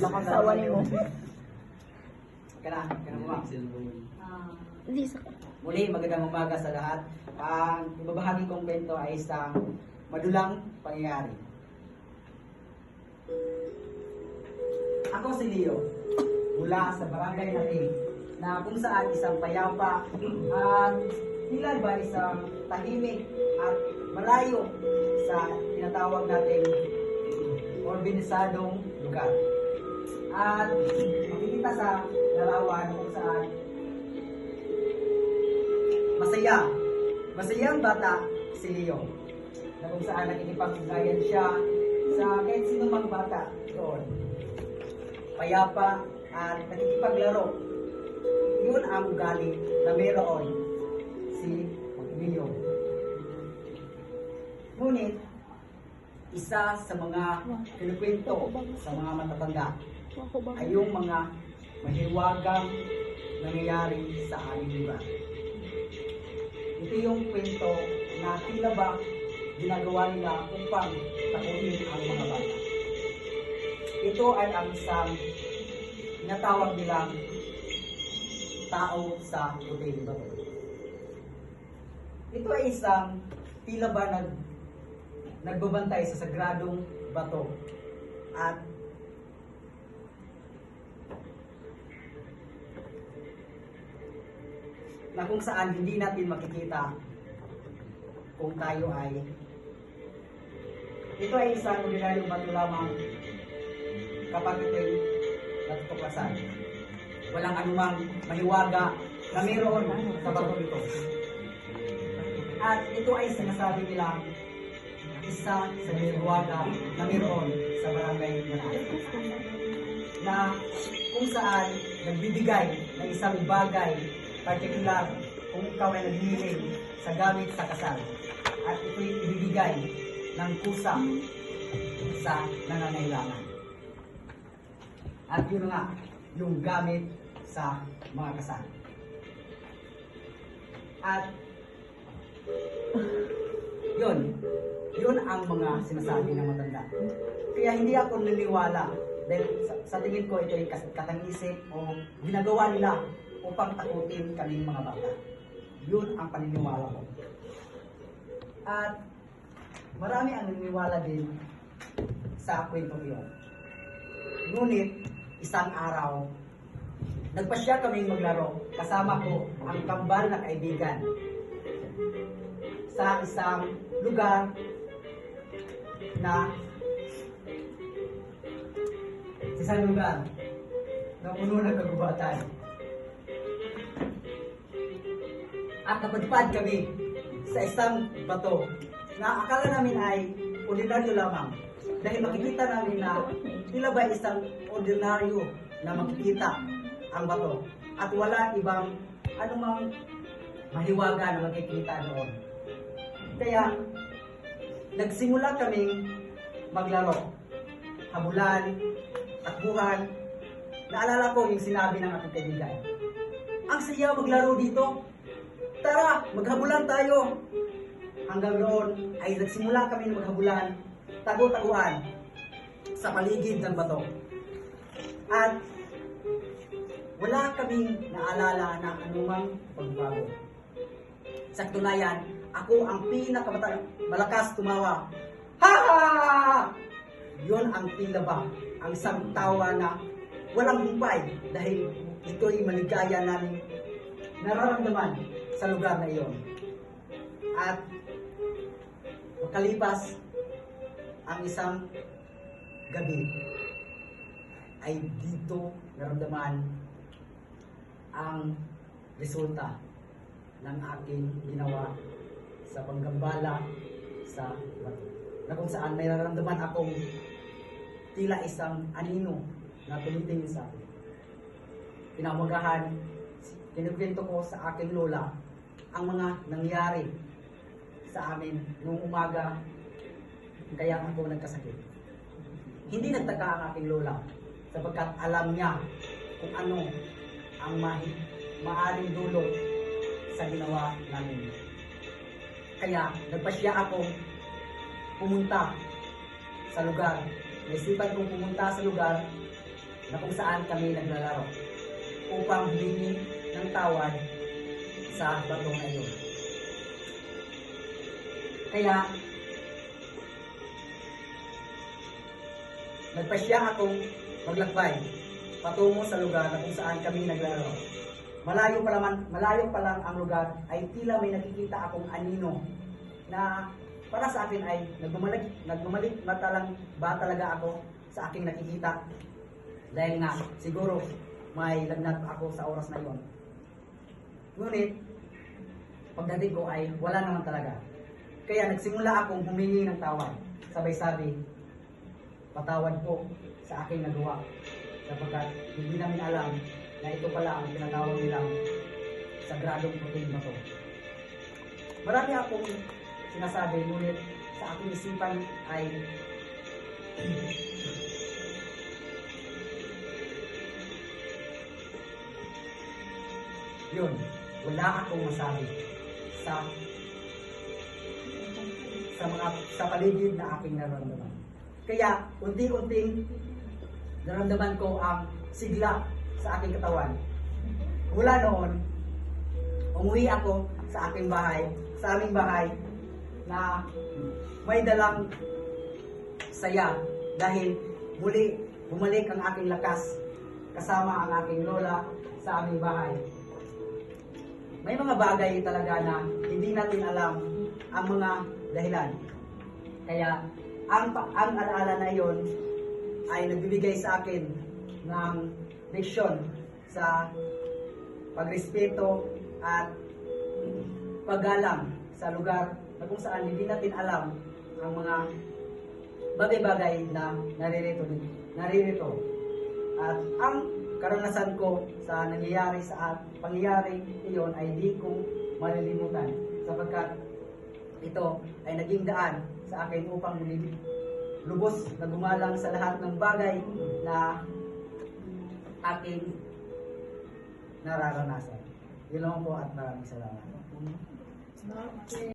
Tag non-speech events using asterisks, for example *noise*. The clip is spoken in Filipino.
Sawa ni mo. Kana, kana mo. Hindi sa Muli, magandang umaga sa lahat. Ang ibabahagi kong kwento ay isang madulang pangyayari. Ako si Leo, mula sa barangay natin, na kung saan isang payapa at tila ba isang tahimik at malayo sa tinatawag nating organisadong lugar. At makikita sa larawan kung saan masaya. Masaya ang bata si Leo. Na kung saan nakikipag-ugayan siya sa kahit sino mang bata doon. Payapa at nakikipaglaro. Yun ang ugali na mayroon si Leo. Ngunit, isa sa mga kinukwento sa mga matatanda? Ay yung mga mahiwagang nangyayari sa aming lugar. Ito yung kwento na tila ba ginagawa nila upang takunin ang mga bata. Ito ay ang isang tinatawag nilang tao sa puting bato. Ito ay isang tila ba nag, nagbabantay sa sagradong bato at na kung saan hindi natin makikita kung tayo ay ito ay isang ordinaryong bato lamang kapag ito'y natutuklasan. Walang anumang mahiwaga na mayroon sa bato ito. At ito ay sinasabi nila isa sa mahiwaga na mayroon sa barangay Manalo na kung saan nagbibigay ng isang bagay particular kung ikaw ay naghihiling sa gamit sa kasal. At ito'y ibibigay ng kusa sa nangangailangan. At yun nga, yung gamit sa mga kasal. At yun, yun ang mga sinasabi ng matanda. Kaya hindi ako naniniwala dahil sa, sa tingin ko ito ay katangisip o ginagawa nila upang takutin kaming mga bata. Yun ang paniniwala ko. At marami ang naniniwala din sa kwentong iyon. Ngunit, isang araw, nagpasya kaming maglaro kasama ko ang kambal na kaibigan sa isang lugar na sa isang lugar na puno ng kagubatan. At napadpad kami sa isang bato na akala namin ay ordinaryo lamang. Dahil makikita namin na tila ba isang ordinaryo na makikita ang bato. At wala ibang anumang mahiwaga na makikita doon. Kaya, nagsimula kaming maglaro. Habulan, takbuhan. Naalala ko yung sinabi ng aking kaibigan. Ang saya maglaro dito. Tara, maghabulan tayo. Hanggang noon ay nagsimula kami ng maghabulan, tago-taguan sa paligid ng bato. At wala kaming naalala na anumang pagbago. Sa katunayan, ako ang pinakamata malakas tumawa. Ha ha! Yun ang tila ba, ang isang tawa na walang humpay dahil ito'y maligaya namin nararamdaman sa lugar na iyon. At makalipas ang isang gabi ay dito naramdaman ang resulta ng aking ginawa sa panggambala sa bato. Na kung saan may nararamdaman akong tila isang anino na tumitingin sa akin. Pinamagahan, kinukwento ko sa aking lola ang mga nangyari sa amin noong umaga kaya ako nagkasakit. Hindi nagtaka ang aking lola sapagkat alam niya kung ano ang mahi, maaring dulot sa ginawa namin. Kaya nagpasya akong pumunta sa lugar. Naisipan kong pumunta sa lugar na kung saan kami naglalaro upang humingi ng tawad sa bato na iyon. Kaya, nagpasya akong maglakbay patungo sa lugar na kung saan kami naglalaro. Malayo pa lang, malayo pa lang ang lugar ay tila may nakikita akong anino na para sa akin ay nagmamalik, nagmamalik matalang ba talaga ako sa aking nakikita. Dahil nga, siguro may lagnat ako sa oras na yon. Ngunit, pagdating ko ay wala naman talaga. Kaya nagsimula akong humingi ng tawad. Sabay sabi, patawad po sa aking nagawa. Sapagkat hindi namin alam na ito pala ang tinatawag nilang sagradong puting na to. Marami akong sinasabi, ngunit sa aking isipan ay *clears throat* yun, wala akong masabi sa sa mga sa paligid na aking nararamdaman. Kaya unti-unting naramdaman ko ang sigla sa aking katawan. Mula noon, umuwi ako sa aking bahay, sa aming bahay, na may dalang saya dahil muli bumalik ang aking lakas kasama ang aking lola sa aming bahay. May mga bagay talaga na hindi natin alam ang mga dahilan. Kaya ang, ang alaala na yon ay nagbibigay sa akin ng leksyon sa pagrespeto at paggalang sa lugar na kung saan hindi natin alam ang mga bagay-bagay na naririto, naririto. At ang karanasan ko sa nangyayari sa pangyayari iyon ay di ko malilimutan sapagkat ito ay naging daan sa akin upang muli lubos na gumalang sa lahat ng bagay na aking nararanasan. Yun lang po at maraming salamat.